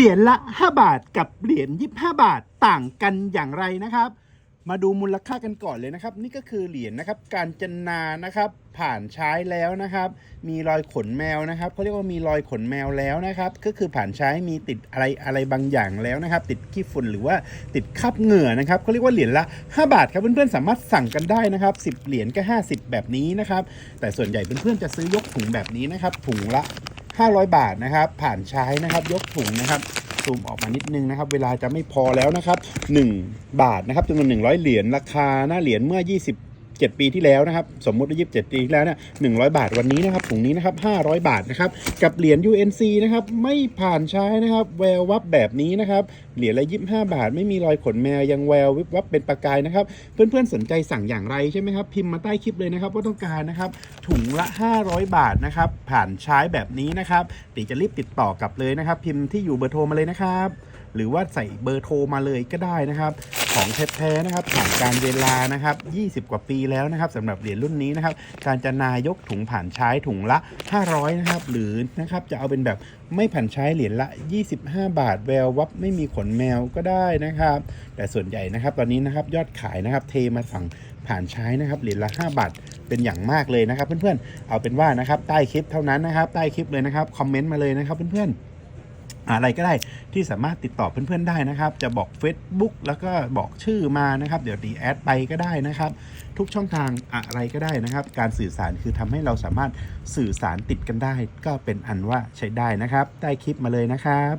เหรียญละ 5 บาทกับเหรียญ25 บาทต่างกันอย่างไรนะครับ มาดูมูลค่ากันก่อนเลยนะครับ นี่ก็คือเหรียญนะครับการจนานะครับผ่านใช้แล้วนะครับ มีรอยขนแมวนะครับเขาเรียกว่ามีรอยขนแมวแล้วนะครับ ก็คือผ่านใช้มีติดอะไรอะไรบางอย่างแล้วนะครับ ติดขี้ฝุ่นหรือว่าติดคราบเหงื่อนะครับเขาเรียกว่าเหรียญละ 5 บาทครับเพื่อนๆสามารถสั่งกันได้นะครับ10 เหรียญก็ 50 แบบนี้นะครับ แต่ส่วนใหญ่เพื่อนๆจะซื้อยกถุงแบบนี้นะครับถุงละ 500 บาทนะครับ ผ่านใช้นะครับ ยกถุงนะครับซูมออกมานิดนึงนะครับ เวลาจะไม่พอแล้วนะครับ 1 บาทนะครับจำนวน100 เหรียญราคาหน้าเหรียญเมื่อ 27 ปีที่แล้วนะครับ สมมุติว่า27 ปีที่แล้วเนี่ย100 บาทวันนี้นะครับถุงนี้นะครับ500 บาทนะครับ กับเหรียญ UNC นะครับ ไม่ผ่านใช้นะครับ แวววับแบบนี้นะครับ เหรียญละ 25 บาท ไม่มีรอยขนแมว ยังแวววิบวับเป็นประกายนะครับ เพื่อนๆ สนใจสั่งอย่างไรใช่ไหมครับ พิมพ์มาใต้คลิปเลยนะครับว่าต้องการนะครับ ถุงละ 500 บาทนะครับ ผ่านใช้แบบนี้นะครับตีจะรีบติดต่อกลับเลยนะครับ พิมพ์ที่อยู่เบอร์โทรมาเลยนะครับ หรือว่าใส่เบอร์โทรมาเลยก็ได้นะครับ ของแท้ๆนะครับผ่านการเวลานะครับ 20 กว่าปีแล้วนะครับสำหรับเหรียญรุ่นนี้นะครับ การจะนายกถุงผ่านใช้ถุงละ 500 นะครับ หรือนะครับจะเอาเป็นแบบไม่ผ่านใช้เหรียญละ 25 บาทแวววับไม่มีขนแมวก็ได้นะครับ แต่ส่วนใหญ่นะครับ ตอนนี้นะครับยอดขายนะครับ เทมาสั่งผ่านใช้นะครับเหรียญละ 5 บาทเป็นอย่างมากเลยนะครับ เพื่อนๆเอาเป็นว่านะครับใต้คลิปเท่านั้นนะครับ ใต้คลิปเลยนะครับคอมเมนต์มาเลยนะครับเพื่อนๆ อะไรก็ได้ที่สามารถติดต่อเพื่อนๆได้นะครับ จะบอก Facebook แล้วก็บอกชื่อมานะครับ เดี๋ยวตีแอดไปก็ได้นะครับ ทุกช่องทางอะไรก็ได้นะครับ การสื่อสารคือทำให้เราสามารถสื่อสารติดกันได้ ก็เป็นอันว่าใช้ได้นะครับใต้คลิปมาเลยนะครับ